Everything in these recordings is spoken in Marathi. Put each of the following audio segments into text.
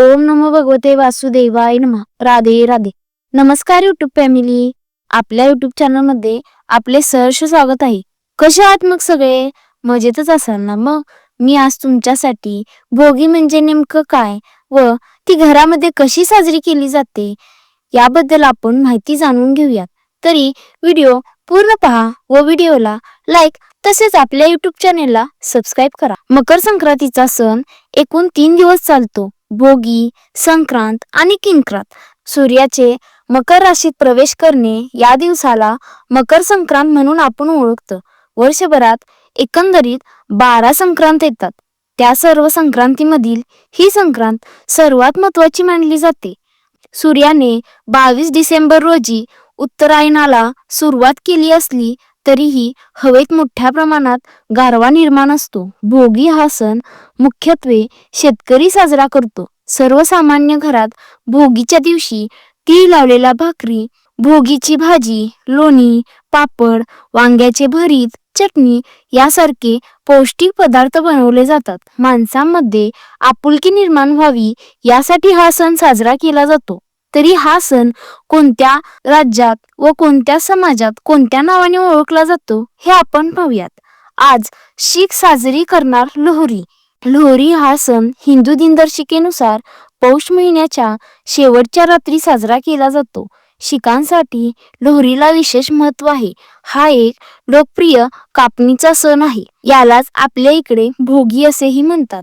ओम नमो भगवते वासुदेवाय नम. राधे राधे. नमस्कार युट्यूब फॅमिली आपल्या युट्यूब चॅनलमध्ये आपले सहर्ष स्वागत आहे. कसे आहात मग सगळे? मजेतच असाल ना मग? मी आज तुमच्यासाठी भोगी म्हणजे नेमकं काय व ती घरामध्ये कशी साजरी केली जाते याबद्दल आपण माहिती जाणून घेऊयात. तरी व्हिडिओ पूर्ण पहा व व्हिडिओला लाईक तसेच आपल्या युट्यूब चॅनेलला सबस्क्राईब करा. मकर संक्रांतीचा सण एकूण तीन दिवस चालतो. भोगी संक्रांत आणि किंक्रांत सूर्याचे मकर राशीत प्रवेश करणे या दिवसाला मकर संक्रांत म्हणून आपण ओळखतो. वर्षभरात एकंदरीत बारा संक्रांत येतात. त्या सर्व संक्रांतीमधील ही संक्रांत सर्वात महत्वाची मानली जाते. सूर्याने बावीस डिसेंबर रोजी उत्तरायणाला सुरुवात केली असली तरीही हवेत मोठ्या प्रमाणात गारवा निर्माण असतो. भोगी हा सण मुख्यत्वे शेतकरी साजरा करतो. सर्वसामान्य घरात भोगीच्या दिवशी तीळ लावलेला भाकरी भोगीची भाजी लोणी पापड वांग्याचे भरीत चटणी यासारखे पौष्टिक पदार्थ बनवले जातात. माणसांमध्ये आपुलकी निर्माण व्हावी यासाठी हा सण साजरा केला जातो. तरी हा सण कोणत्या राज्यात व कोणत्या समाजात कोणत्या नावाने ओळखला जातो हे आपण पाहूयात. आज शीख साजरी करणार लोहरी. लोहरी हा सण हिंदू दिनदर्शिकेनुसार पौष महिन्याच्या शेवटच्या रात्री साजरा केला जातो. शिखांसाठी लोहरीला विशेष महत्त्व आहे. हा एक लोकप्रिय कापणीचा सण आहे. यालाच आपल्या इकडे भोगी असेही म्हणतात.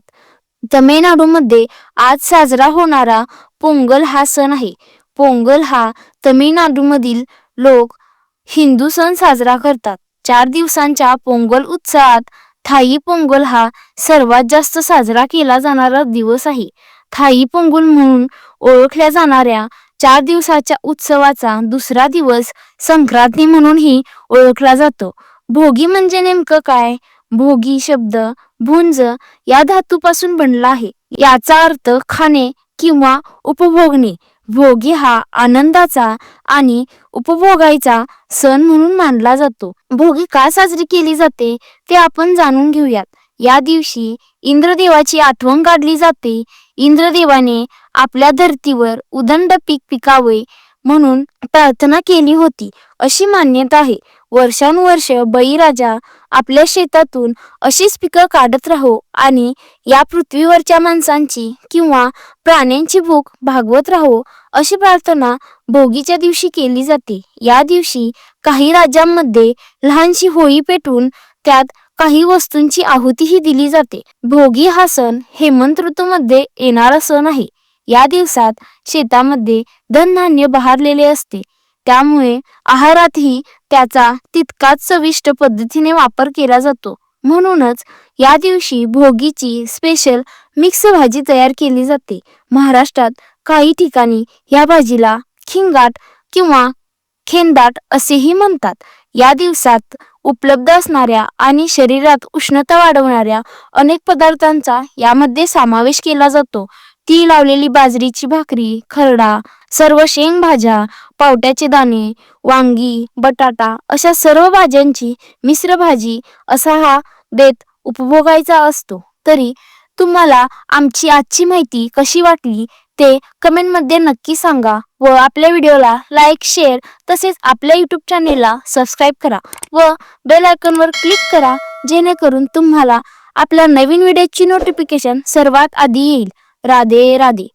तमिळनाडूमध्ये आज साजरा होणारा पोंगल हा सण आहे. पोंगल हा तमिळनाडूमधील लोक हिंदू सण साजरा करतात. चार दिवसांच्या पोंगल उत्सवात थाई पोंगल हा सर्वात जास्त साजरा केला जाणारा दिवस आहे. थाई पोंगल म्हणून ओळखल्या जाणाऱ्या चार दिवसाच्या उत्सवाचा दुसरा दिवस संक्रांती म्हणूनही ओळखला जातो. भोगी म्हणजे नेमकं काय? भोगी शब्द भुंज या धातूपासून बनला आहे. याचा अर्थ खाणे किंवा उपभोगणे. भोगी हा आनंदाचा आणि उपभोगायचा सण म्हणून मानला जातो. भोगी का साजरी केली जाते ते आपण जाणून घेऊयात. या दिवशी इंद्रदेवाची आठवण काढली जाते. इंद्रदेवाने आपल्या धर्तीवर उदंड पीक पिकावे म्हणून प्रार्थना केली होती अशी मान्यता आहे. वर्षानुवर्ष बळीराजा आपल्या शेतातून अशीच पिकं काढत राहो आणि या पृथ्वीवरच्या माणसांची किंवा प्राण्यांची भूक भागवत राहो अशी प्रार्थना भोगीच्या दिवशी केली जाते. या दिवशी काही राज्यांमध्ये लहानशी होळी पेटवून त्यात काही वस्तूंची आहुतीही दिली जाते. भोगी हा सण हेमंत ऋतूमध्ये येणारा सण आहे. या दिवसात शेतामध्ये धनधान्य बहारलेले असते. त्यामुळे आहारातही त्याचा तितकाच चविष्ट पद्धतीने वापर केला जातो. म्हणूनच या दिवशी भोगीची स्पेशल मिक्स भाजी तयार केली जाते. महाराष्ट्रात काही ठिकाणी या भाजीला खिंगाट किंवा खेंदाट असेही म्हणतात. या दिवसात उपलब्ध असणाऱ्या आणि शरीरात उष्णता वाढवणाऱ्या अनेक पदार्थांचा यामध्ये समावेश केला जातो. ती लावलेली बाजरीची भाकरी खरडा सर्व शेंग भाज्या पावट्याचे दाणे वांगी बटाटा अशा सर्व भाज्यांची मिश्र भाजी असा हा बेत उपभोगायचा असतो. तरी तुम्हाला आमची आजची माहिती कशी वाटली ते कमेंटमध्ये नक्की सांगा व आपल्या व्हिडिओला लाईक शेअर तसेच आपल्या यूट्यूब चॅनेलला सबस्क्राईब करा व बेल आयकॉनवर क्लिक करा जेणेकरून तुम्हाला आपल्या नवीन व्हिडिओची नोटिफिकेशन सर्वात आधी येईल. राधे राधे